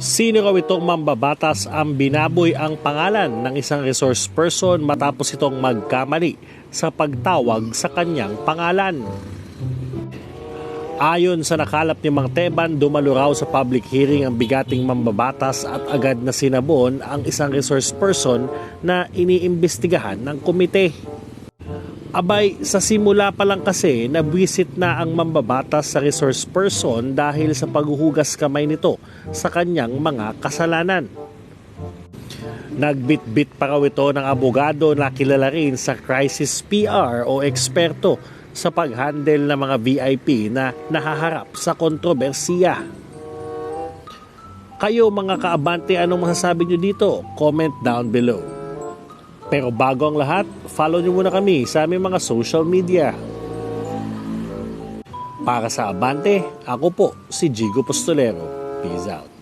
Sino raw itong mambabatas ang binaboy ang pangalan ng isang resource person matapos itong magkamali sa pagtawag sa kanyang pangalan? Ayon sa nakalap ni Mang Teban, dumalo raw sa public hearing ang bigating mambabatas at agad na sinabon ang isang resource person na iniimbestigahan ng komite. Abay, sa simula pa lang kasi, nabwisit na ang mambabatas sa resource person dahil sa paghuhugas kamay nito sa kanyang mga kasalanan. Nagbitbit pa raw ito ng abogado na kilala rin sa crisis PR o eksperto sa pag-handle ng mga VIP na nahaharap sa kontrobersiya. Kayo mga kaabante, anong masasabi nyo dito? Comment down below. Pero bago ang lahat, follow nyo muna kami sa aming mga social media. Para sa Abante, ako po si Jigo Postolero. Peace out.